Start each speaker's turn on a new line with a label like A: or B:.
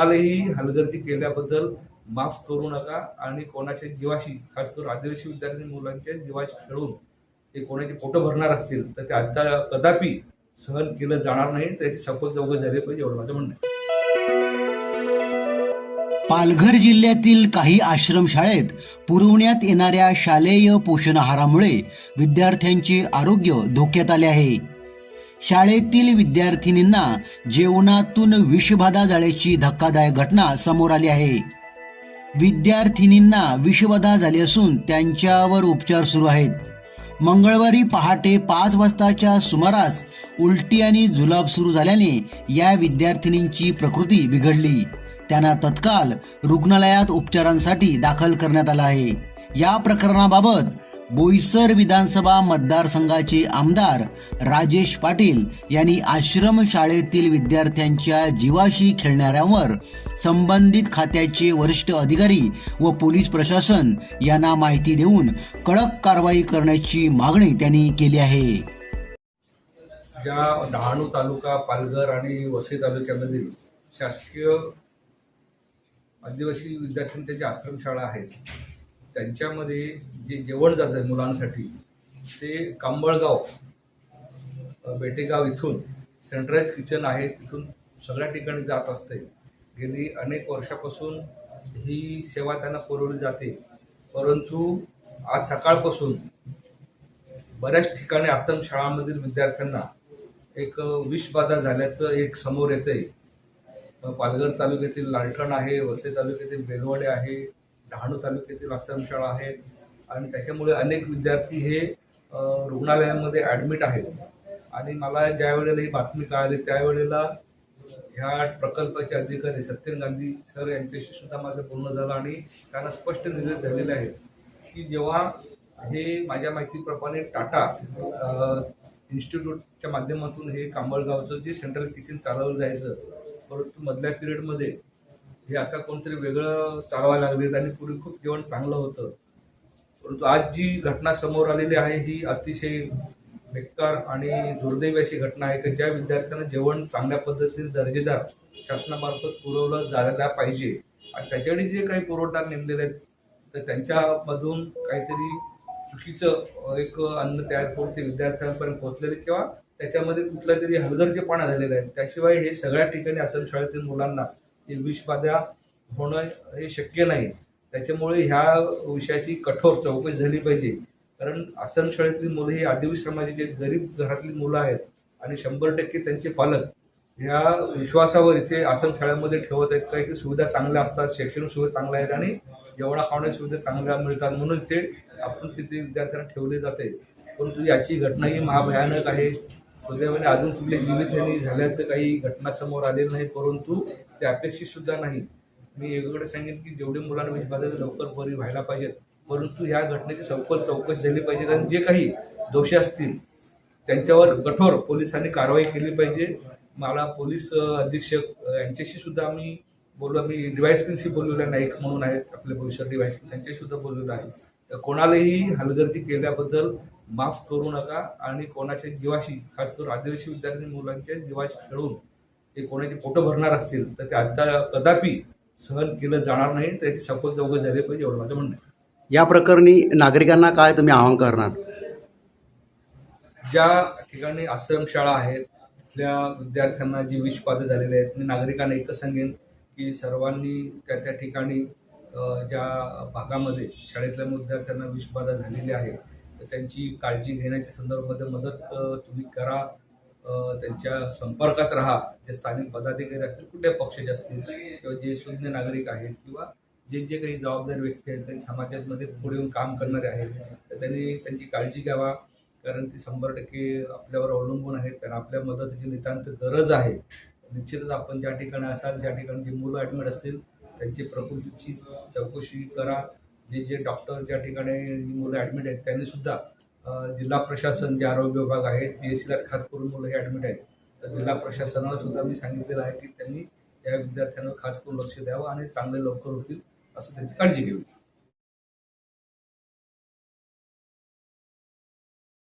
A: कोणालाही हलगर्जी केल्याबद्दल माफ करू नका आणि कोणाच्या जीवाशी खास करून आदिवासी विद्यार्थी मुलांच्या जीवाशी खेळून ते कोणाचे पोटं भरणार असतील तर ते आता कदापि सहन केलं जाणार नाही त्याची सखोल चौकशी झाली पाहिजे एवढं माझं म्हणणं
B: पालघर जिल्ह्यातील काही आश्रमशाळेत पुरवण्यात येणाऱ्या शालेय पोषण आहारामुळे विद्यार्थ्यांचे आरोग्य धोक्यात आले आहे. शाळेतील विद्यार्थिनींना जेवणातून विषबाधा झाल्याची धक्कादायक घटना समोर आली आहे. विद्यार्थिनींना विषबाधा झाली असून त्यांच्यावर उपचार सुरू आहेत. मंगळवारी पहाटे पाच वाजताच्या सुमारास उलटी आणि जुलाब सुरू झाल्याने या विद्यार्थिनींची प्रकृती बिघडली. त्यांना तत्काल रुग्णालयात उपचारांसाठी दाखल करण्यात आलं आहे. या प्रकरणाबाबत बोईसर विधानसभा मतदारसंघाचे आमदार राजेश पाटील यांनी आश्रमशाळेतील विद्यार्थ्यांच्या जीवाशी खेळणाऱ्यांवर संबंधित खात्याचे वरिष्ठ अधिकारी व पोलीस प्रशासन यांना माहिती देऊन कडक कारवाई करण्याची मागणी त्यांनी केली आहे.
A: ज्या डहाणू तालुका पालघर आणि वसई तालुक्यामधील शासकीय आदिवासी विद्यार्थ्यांच्या ज्या आश्रमशाळा आहेत त्यांच्यामध्ये जे जेवण जातं मुलांसाठी ते कांबळगाव बेटेगाव इथून सेंट्रलाइज किचन आहे तिथून सगळ्या ठिकाणी जात असते. गेली अनेक वर्षापासून ही सेवा त्यांना पुरवली जाते. परंतु आज सकाळपासून बऱ्याच ठिकाणी आश्रमशाळांमधील विद्यार्थ्यांना एक विषबाधा झाल्याचं एक समोर येतंय. पालघर तालुक्यातील लालठण आहे वसई तालुक्यातील बेलवडे आहे डहाणू तालुक्यातील आश्रमशाळा आहे आणि त्याच्यामुळे अनेक विद्यार्थी हे रुग्णालयामध्ये ॲडमिट आहेत. आणि मला ज्या वेळेला ही बातमी कळाली त्यावेळेला ह्या प्रकल्पाचे अधिकारी सत्यन गांधी सर यांच्याशी सुद्धा माझं बोलणं झालं आणि त्यांना स्पष्ट निर्देश झालेले आहेत की जेव्हा हे माझ्या माहितीप्रमाणे टाटा इन्स्टिट्यूटच्या माध्यमातून हे कांबळगावचं जे सेंट्रल किचन चालवलं जायचं परंतु मधल्या पिरियडमध्ये हे आता कोणतरी वेगळं चालवायला लागले आणि पूर्वी खूप जेवण चांगलं होतं. परंतु आज जी घटना समोर आलेली आहे ही अतिशय बेकार आणि दुर्दैवी अशी घटना आहे की ज्या विद्यार्थ्यांना जेवण चांगल्या पद्धतीने दर्जेदार शासनामार्फत पुरवलं जायला पाहिजे. आणि त्याच्याकडे जे काही पुरवठा नेमलेले आहेत तर त्यांच्यामधून काहीतरी चुकीचं एक अन्न तयार करून ते विद्यार्थ्यांपर्यंत पोहोचलेले किंवा त्याच्यामध्ये कुठला तरी हलगर्जेपणा झालेला आहे. त्याशिवाय हे सगळ्या ठिकाणी आश्रम शाळेतील मुलांना विषबाधा होणं हे शक्य नाही. त्याच्यामुळे ह्या विषयाची कठोर चौकशी झाली पाहिजे. कारण आश्रमशाळेतली मुलं ही आदिवासी समाजाची गरीब घरातली मुलं आहेत आणि शंभर टक्के त्यांचे पालक ह्या विश्वासावर इथे आश्रमशाळेमध्ये ठेवत आहेत. काही सुविधा चांगल्या असतात शैक्षणिक सुविधा चांगल्या आहेत आणि जेवढा खावण्याच्या सुविधा चांगल्या मिळतात म्हणून ते आपण तिथे विद्यार्थ्यांना ठेवले जाते. परंतु याची घटना ही महाभयानक आहे. सुदैवाने अजून कुठले जीवितहानी झाल्याचं काही घटना समोर आलेलं नाही परंतु ते अपेक्षित सुद्धा नाही. मी एकीकडे सांगेन की जेवढे मुलांना म्हणजे विषबाधा लवकर बरी व्हायला पाहिजेत परंतु ह्या घटनेची सखोल चौकशी झाली पाहिजे आणि जे काही दोषी असतील त्यांच्यावर कठोर पोलिसांनी कारवाई केली पाहिजे. मला पोलीस अधीक्षक यांच्याशी सुद्धा आम्ही बोललो मी डिवाईस पिनशी बोललेलं नाईक म्हणून आहेत आपले भविष्य डिवाईस पिन त्यांच्याशी सुद्धा बोललेलं आहे. कोणालाही हलगर्जी केल्याबद्दल माफ करू नका आणि कोणाच्या जीवाशी खास करून आदिवासी विद्यार्थी मुलांच्या जीवाशी खेळून ते कोणाचे पोटं भरणार असतील तर ते आता कदापि सहन केलं जाणार नाही त्याची सखोल चौकशी झाली पाहिजे एवढं माझं म्हणणं आहे.
B: या प्रकरणी नागरिकांना काय तुम्ही आवाहन करणार?
A: ज्या ठिकाणी आश्रमशाळा आहेत तिथल्या विद्यार्थ्यांना जी विषबाधा झालेले आहेत मी नागरिकांना एकच सांगेन की सर्वांनी त्या त्या ठिकाणी ज्या भागामध्ये शाळेतल्या विद्यार्थ्यांना विषबाधा झालेली आहे त्यांची काळजी घेण्याच्या संदर्भामध्ये मदत तुम्ही करा. त्यांच्या संपर्कात राहा. जे स्थानिक पदाधिकारी असतील कुठल्या पक्षाचे असतील किंवा जे शून्य नागरिक आहेत किंवा जे जे काही जबाबदार व्यक्ती आहेत त्यांनी समाजामध्ये पुढे येऊन काम करणारे आहेत तर त्यांनी त्यांची काळजी घ्यावा. कारण ती शंभर टक्के आपल्यावर अवलंबून आहेत कारण आपल्या मदतीची नितांत गरज आहे. निश्चितच आपण ज्या ठिकाणी असाल ज्या ठिकाणी जी मुलं ॲडमिट असतील त्यांची प्रकृतीची चौकशी करा. जे जे डॉक्टर ज्या ठिकाणी मुलं ॲडमिट आहेत त्यांनी सुद्धा जिल्हा प्रशासन जे आरोग्य विभाग आहे पी एस सीला खास करून मुलं हे ॲडमिट आहेत. तर जिल्हा प्रशासनाला सुद्धा मी सांगितलेलं आहे की त्यांनी या विद्यार्थ्यांवर खास करून लक्ष द्यावं आणि चांगले लवकर होतील असं त्यांची काळजी घ्यावी.